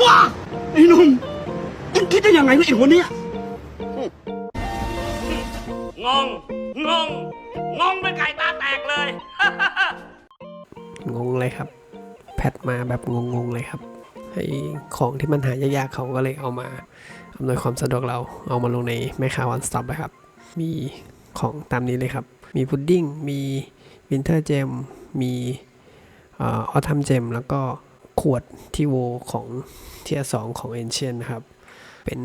บ้าไอ้หนุ่มเอ็งคิดได้ยังไงวะไอ้หัวเนี้ยงง งง งงเป็นไก่ตาแตกเลย งงเลยครับ แพทมาแบบงงๆเลยครับไอของที่มันหายากๆเขาก็เลยเอามาอำนวยความสะดวกเราเอามาลงในแม่ค้าวันสต็อปเลยครับ มีของตามนี้เลยครับ มีพุดดิ้ง มีวินเทอร์เจม มีออทัมเจม แล้วก็ ขวดที่โวของเทียสองของเอนเชียนครับ เป็น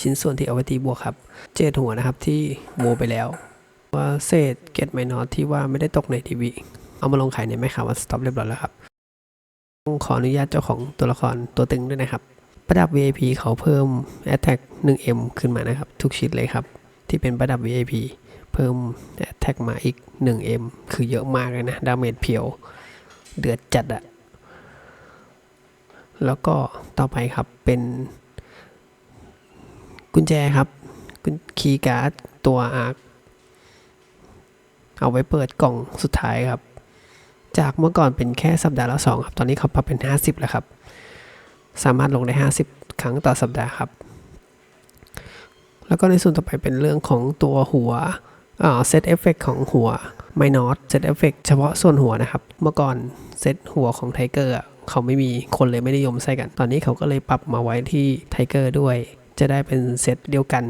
ชิ้นส่วนที่เอาไว้ตีบวกครับ เจดหัวนะครับที่โวไปแล้ว ว่าเศษเกตไมนอตที่ว่าไม่ได้ตกในทีวีเอามาลงขายในแม่ค้าวันสต็อปเรียบร้อยแล้วครับต้องขออนุญาตเจ้าของตัวละครตัวตึงด้วยนะครับ ประดับ VIP เขาเพิ่ม Attack 1M ขึ้นมานะครับ ทุกชิ้นเลยครับ ที่เป็นประดับ VIP เพิ่ม Attack มาอีก 1M คือเยอะมากเลยนะ ดาเมจเพียว เดือดจัดอะ แล้วก็ต่อไปครับเป็นกุญแจครับกุญคีย์การ์ดตัวอาร์คเอาไว้เปิดกล่องสุดท้ายครับ จากเมื่อก่อนเป็นแค่สัปดาห์ละสองครับ ตอนนี้เขาปรับเป็น 50 แล้วครับ สามารถลงได้ 50 ครั้งต่อสัปดาห์ครับ แล้วก็ในส่วนต่อไปเป็นเรื่องของตัวหัวเซตเอฟเฟกของหัวไมนอตเซตเอฟเฟกเฉพาะส่วนหัวนะครับ เมื่อก่อนเซตหัวของไทเกอร์ เขาไม่มีคนเลยไม่นิยมใส่กัน ตอนนี้เขาก็เลยปรับมาไว้ที่ไทเกอร์ด้วย จะได้เป็นเซตเดียวกัน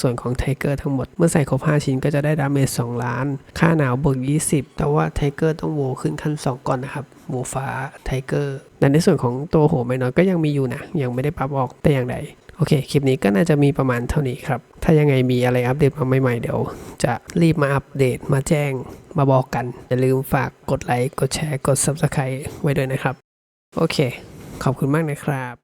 ส่วนของไทเกอร์ทั้งหมด เมื่อใส่ครบ 5 ชิ้นก็จะได้ดาเมจ2ล้าน ค่าหนาวบวก20 แต่ว่าไทเกอร์ต้องโวขึ้นขั้น 2 ก่อนนะครับโวฟ้าไทเกอร์แต่ในส่วนของตัวโหไม่น้อยก็ยังมีอยู่นะ ยังไม่ได้ปรับออกแต่อย่างใดโอเค คลิปนี้ก็น่าจะมีประมาณเท่านี้ครับ ถ้ายังไงมีอะไรอัปเดตมาใหม่ๆ เดี๋ยว จะรีบมาอัปเดตมาแจ้งมาบอกกัน อย่าลืมฝากกดไลค์ กดแชร์ กด Subscribe ไว้ด้วยนะครับ โอเค ขอบคุณมากนะครับ